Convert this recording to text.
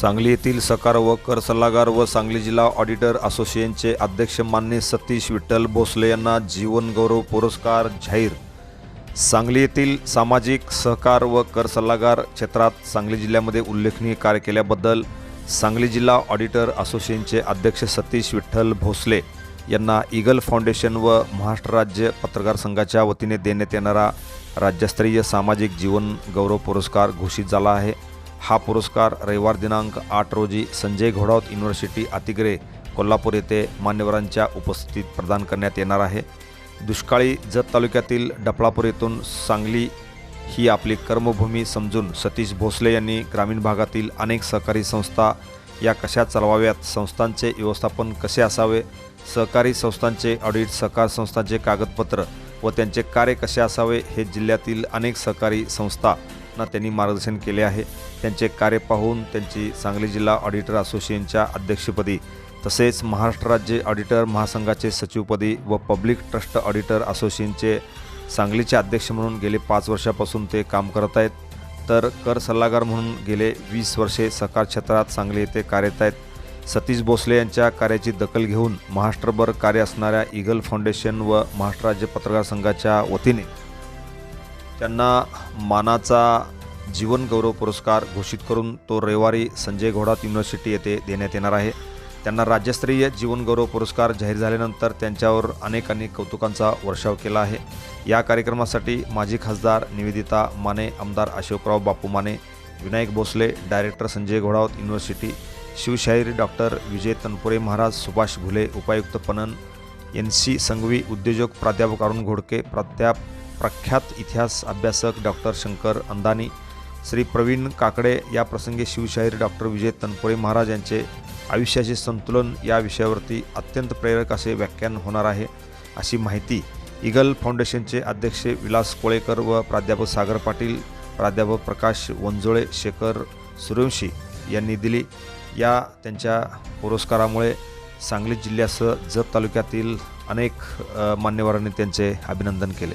सांगली येथील सकार व कर सल्लागार व सांगली जिल्हा ऑडिटर असोसिएशनचे अध्यक्ष मान्य सतीश विठ्ठल भोसले यांना जीवन गौरव पुरस्कार जाहीर. सांगली येथील सामाजिक सहकार व कर सल्लागार क्षेत्रात सांगली जिल्ह्यामध्ये उल्लेखनीय कार्य केल्याबद्दल सांगली जिल्हा ऑडिटर असोसिएशनचे अध्यक्ष सतीश विठ्ठल भोसले यांना ईगल फाउंडेशन व महाराष्ट्र राज्य पत्रकार संघाच्या वतीने देण्यात येणारा राज्यस्तरीय सामाजिक जीवन गौरव पुरस्कार घोषित झाला आहे. हा पुरस्कार रविवार दिनांक आठ रोजी संजय घोडावत युनिव्हर्सिटी अतिग्रे कोल्हापूर येथे मान्यवरांच्या उपस्थितीत प्रदान करण्यात येणार आहे. दुष्काळी जत तालुक्यातील डफळापूर येथून सांगली ही आपली कर्मभूमी समजून सतीश भोसले यांनी ग्रामीण भागातील अनेक सहकारी संस्था या कशा चालवाव्यात संस्थांचे व्यवस्थापन कसे असावे सहकारी संस्थांचे ऑडिट सहकार संस्थांचे कागदपत्र व त्यांचे कार्य कसे असावे हे जिल्ह्यातील अनेक सहकारी संस्था संस्थांना त्यांनी मार्गदर्शन केले आहे. त्यांचे कार्य पाहून त्यांची सांगली जिल्हा ऑडिटर असोसिएशनच्या अध्यक्षपदी तसेच महाराष्ट्र राज्य ऑडिटर महासंघाचे सचिवपदी व पब्लिक ट्रस्ट ऑडिटर असोसिएशनचे सांगलीचे अध्यक्ष म्हणून गेले पाच वर्षापासून ते काम करत आहेत. तर कर सल्लागार म्हणून गेले वीस वर्षे सहकार क्षेत्रात सांगली येथे कार्यरत आहेत. सतीश भोसले यांच्या कार्याची दखल घेऊन महाराष्ट्रभर कार्य असणाऱ्या ईगल फाउंडेशन व महाराष्ट्र राज्य पत्रकार संघाच्या वतीने त्यांना मानाचा जीवनगौरव पुरस्कार घोषित करून तो रविवारी संजय घोडात युनिव्हर्सिटी येथे देण्यात येणार आहे. त्यांना राज्यस्तरीय जीवनगौरव पुरस्कार जाहीर झाल्यानंतर त्यांच्यावर अनेकांनी कौतुकांचा वर्षाव केला आहे. या कार्यक्रमासाठी माजी खासदार निवेदिता माने आमदार Ashokrao Bapu Mane Vinayak Bhosale director Sanjay Ghodawat university Shivshahir doctor Vijay Tanpure Maharaj Subhash Ghule उपायुक्त पणन एन सी संघवी उद्योजक प्राध्यापक अरुण घोडके प्राध्याप प्रख्यात इतिहास अभ्यासक डॉक्टर शंकर अंदानी श्री प्रवीण काकडे या प्रसंगी शिवशाहीर डॉक्टर विजय तनपुरे महाराज यांचे आयुष्याचे संतुलन या विषयावरती अत्यंत प्रेरक असे व्याख्यान होणार आहे. अशी माहिती ईगल फाउंडेशनचे अध्यक्ष विलास कोळेकर व प्राध्यापक सागर पाटील प्राध्यापक प्रकाश वंजोळे शेखर सूर्यवंशी यांनी दिली. या त्यांच्या पुरस्कारामुळे सांगली जिल्ह्यासह जत तालुक्यातील अनेक मान्यवरांनी त्यांचे अभिनंदन केले.